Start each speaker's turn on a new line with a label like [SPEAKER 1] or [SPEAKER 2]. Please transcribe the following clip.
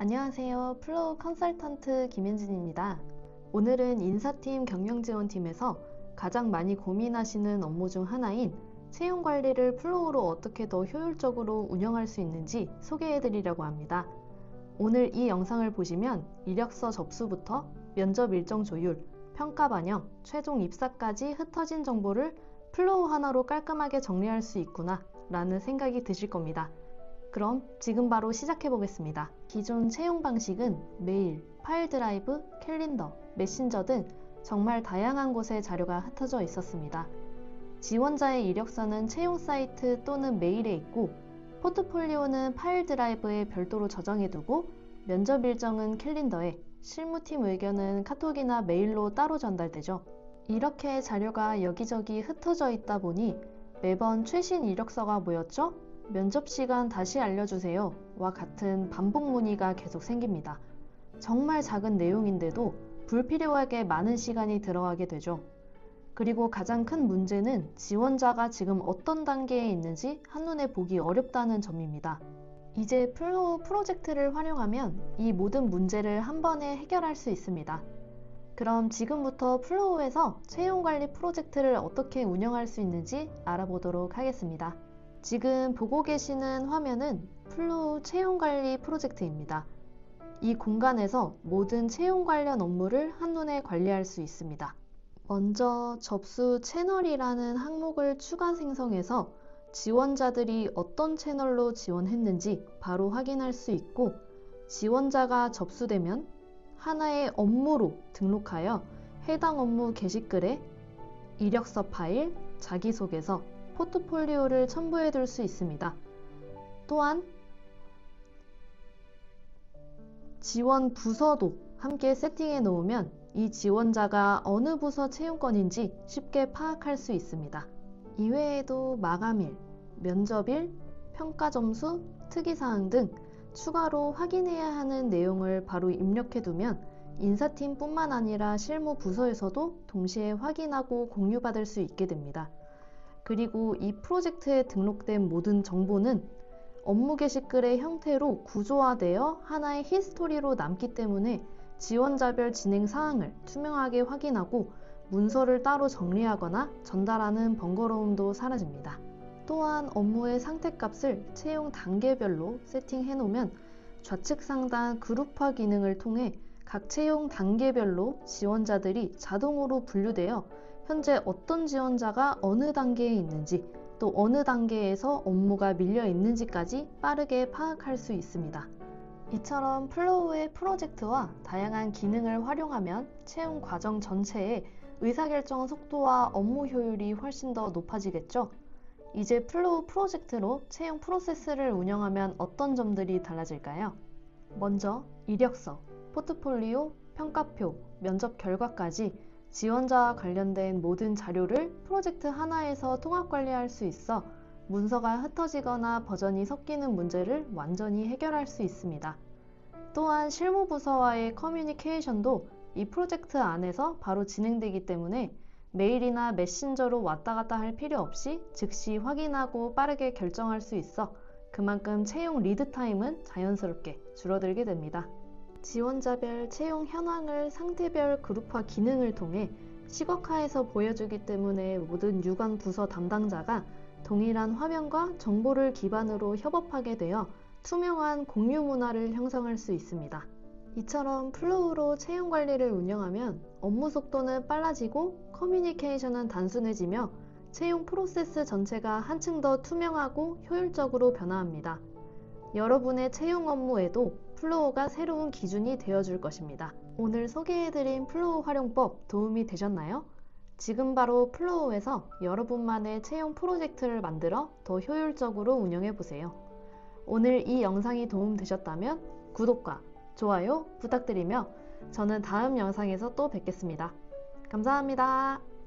[SPEAKER 1] 안녕하세요. 플로우 컨설턴트 김현진입니다. 오늘은 인사팀 경영지원팀에서 가장 많이 고민하시는 업무 중 하나인 채용 관리를 플로우로 어떻게 더 효율적으로 운영할 수 있는지 소개해 드리려고 합니다. 오늘 이 영상을 보시면 이력서 접수부터 면접 일정 조율, 평가 반영, 최종 입사까지 흩어진 정보를 플로우 하나로 깔끔하게 정리할 수 있구나 라는 생각이 드실 겁니다. 그럼 지금 바로 시작해 보겠습니다. 기존 채용 방식은 메일, 파일 드라이브, 캘린더, 메신저 등 정말 다양한 곳에 자료가 흩어져 있었습니다. 지원자의 이력서는 채용 사이트 또는 메일에 있고 포트폴리오는 파일 드라이브에 별도로 저장해 두고 면접 일정은 캘린더에 실무팀 의견은 카톡이나 메일로 따로 전달되죠. 이렇게 자료가 여기저기 흩어져 있다 보니 매번 최신 이력서가 뭐였죠? 면접 시간 다시 알려주세요. 와 같은 반복 문의가 계속 생깁니다. 정말 작은 내용인데도 불필요하게 많은 시간이 들어가게 되죠. 그리고 가장 큰 문제는 지원자가 지금 어떤 단계에 있는지 한눈에 보기 어렵다는 점입니다. 이제 플로우 프로젝트를 활용하면 이 모든 문제를 한 번에 해결할 수 있습니다. 그럼 지금부터 플로우에서 채용 관리 프로젝트를 어떻게 운영할 수 있는지 알아보도록 하겠습니다. 지금 보고 계시는 화면은 플로우 채용 관리 프로젝트입니다. 이 공간에서 모든 채용 관련 업무를 한눈에 관리할 수 있습니다. 먼저 접수 채널이라는 항목을 추가 생성해서 지원자들이 어떤 채널로 지원했는지 바로 확인할 수 있고 지원자가 접수되면 하나의 업무로 등록하여 해당 업무 게시글에 이력서 파일, 자기소개서, 포트폴리오를 첨부해 둘 수 있습니다. 또한 지원 부서도 함께 세팅해 놓으면 이 지원자가 어느 부서 채용권인지 쉽게 파악할 수 있습니다. 이외에도 마감일, 면접일, 평가 점수, 특이사항 등 추가로 확인해야 하는 내용을 바로 입력해 두면 인사팀 뿐만 아니라 실무 부서에서도 동시에 확인하고 공유받을 수 있게 됩니다. 그리고 이 프로젝트에 등록된 모든 정보는 업무 게시글의 형태로 구조화되어 하나의 히스토리로 남기 때문에 지원자별 진행 사항을 투명하게 확인하고 문서를 따로 정리하거나 전달하는 번거로움도 사라집니다. 또한 업무의 상태값을 채용 단계별로 세팅해 놓으면 좌측 상단 그룹화 기능을 통해 각 채용 단계별로 지원자들이 자동으로 분류되어 현재 어떤 지원자가 어느 단계에 있는지 또 어느 단계에서 업무가 밀려 있는지까지 빠르게 파악할 수 있습니다. 이처럼 플로우의 프로젝트와 다양한 기능을 활용하면 채용 과정 전체에 의사결정 속도와 업무 효율이 훨씬 더 높아지겠죠? 이제 플로우 프로젝트로 채용 프로세스를 운영하면 어떤 점들이 달라질까요? 먼저 이력서, 포트폴리오, 평가표, 면접 결과까지 지원자와 관련된 모든 자료를 프로젝트 하나에서 통합 관리할 수 있어 문서가 흩어지거나 버전이 섞이는 문제를 완전히 해결할 수 있습니다. 또한 실무 부서와의 커뮤니케이션도 이 프로젝트 안에서 바로 진행되기 때문에 메일이나 메신저로 왔다 갔다 할 필요 없이 즉시 확인하고 빠르게 결정할 수 있어 그만큼 채용 리드 타임은 자연스럽게 줄어들게 됩니다. 지원자별 채용 현황을 상태별 그룹화 기능을 통해 시각화해서 보여주기 때문에 모든 유관 부서 담당자가 동일한 화면과 정보를 기반으로 협업하게 되어 투명한 공유 문화를 형성할 수 있습니다. 이처럼 플로우로 채용 관리를 운영하면 업무 속도는 빨라지고 커뮤니케이션은 단순해지며 채용 프로세스 전체가 한층 더 투명하고 효율적으로 변화합니다. 여러분의 채용 업무에도 플로우가 새로운 기준이 되어줄 것입니다. 오늘 소개해드린 플로우 활용법 도움이 되셨나요? 지금 바로 플로우에서 여러분만의 채용 프로젝트를 만들어 더 효율적으로 운영해보세요. 오늘 이 영상이 도움되셨다면 구독과 좋아요 부탁드리며 저는 다음 영상에서 또 뵙겠습니다. 감사합니다.